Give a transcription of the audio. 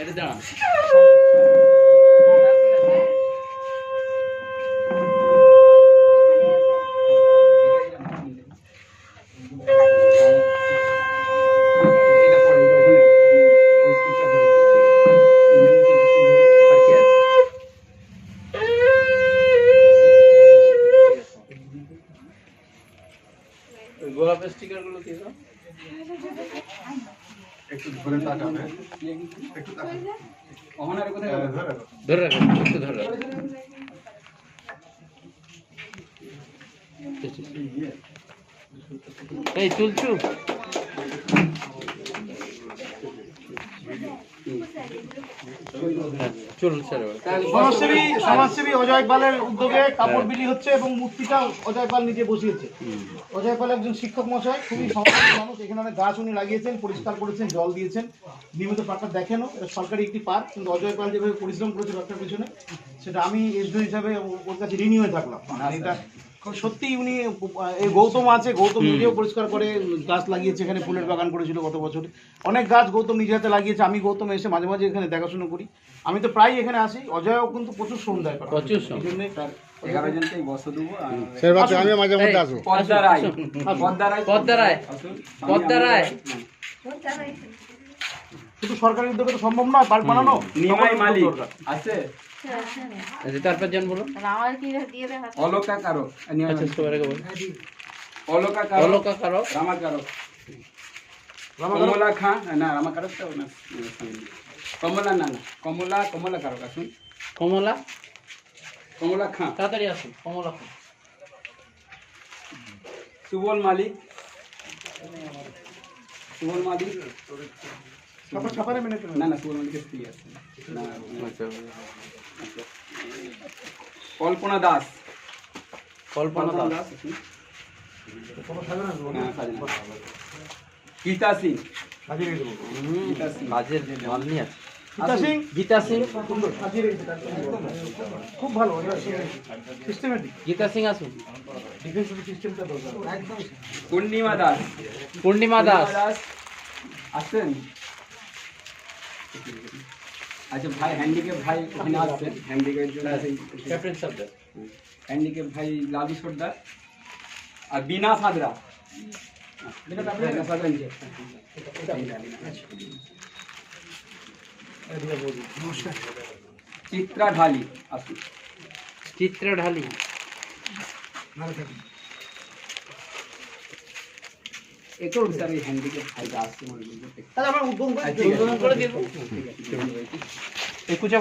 এটা দাঁড়ান গোলাপের স্টিকারগুলো দিয়ে দাও। একটু ধরে তাকাবে একটু তাকাবে ওখানে কোথায় হ্যাঁ, যাবে ধরে ধরে রাখো একটু ধরে রাখো। এই তুলছু অজয় পাল একজন শিক্ষক মশাই খুবই মানুষ। এখানে অনেক গাছ উনি লাগিয়েছেন, পরিষ্কার করেছেন, জল দিয়েছেন। নিয়মিত পার্কটা দেখেনও, এটা সরকারি একটি পার্ক, কিন্তু অজয় পাল যেভাবে পরিশ্রম করেছে পিছনে, সেটা আমি হিসাবে ওর কাছে ঋণী হয়ে থাকলাম। এটা খুব সত্যিই উনি এই গৌতম আছে গৌতম নিজেও পরিষ্কার করে গাছ লাগিয়েছে এখানে ফুলের বাগান করেছিল গত বছর। অনেক গাছ গৌতম নিজে হাতে লাগিয়েছে আমি গৌতম এসে মাঝে মাঝে এখানে দেখাশোনা করি। আমি তো প্রায় এখানে আসি অজয়ও কিন্তু প্রচুর শ্রম দেয় প্রচুর শ্রম। এই জন্যে তার এগারো জনকেই বসে দেবো আমি মাঝে মধ্যে আসব। পদ্মা রায়। পদ্মা রায় পদ্মা রায়। পদ্মা রায়। শুধু সরকারি উদ্যোগে তো সম্ভব নয় পার্ক বানানো। নিমাই মালিক। আছে? আচ্ছা তারপর জন বলো আমার কি দিয়ে দেখা অলোকা কারও আচ্ছা সবার আগে বলো অলোকা কারও অলকা কারও রামা কারও কমলা খাঁ না রামা কারও তো না কমলা না না। কমলা কমলা কারও আসুন। কমলা? কমলা খাঁ তাড়াতাড়ি আসুন কমলা খান। সুবল মালিক। সুবল মালিক। মেনে। না না সুবল মালিকের স্ত্রী আছে। না আচ্ছা। কল্পনা দাস। কল্পনা দাস। হ্যাঁ। গীতা সিং। গীতা সিং। খুব ভালো সিস্টেমেটিক গীতা সিং আসুন। ডিফেন্স সিস্টেমটা দরকার। একদম পূর্ণিমা দাস। পূর্ণিমা দাস। আসছেন? আচ্ছা ভাই হ্যান্ডিক্যাপ ভাই ওখানে আসছেন হ্যান্ডিক্যাপের জন্য আছে ক্যাপ্টেন সাবজেক্ট হ্যান্ডিক্যাপ ভাই লালু সর্দার আর বিনা সাদরা বিনা সাদরা নিচে। চিত্রা ঢালি আসুন চিত্রা ঢালি একটু স্যার এই হ্যান্ডিক্যাপ ভাইটা আসছে মনে হয় তাহলে আমরা উদ্বোধন করে দেবো। একুচা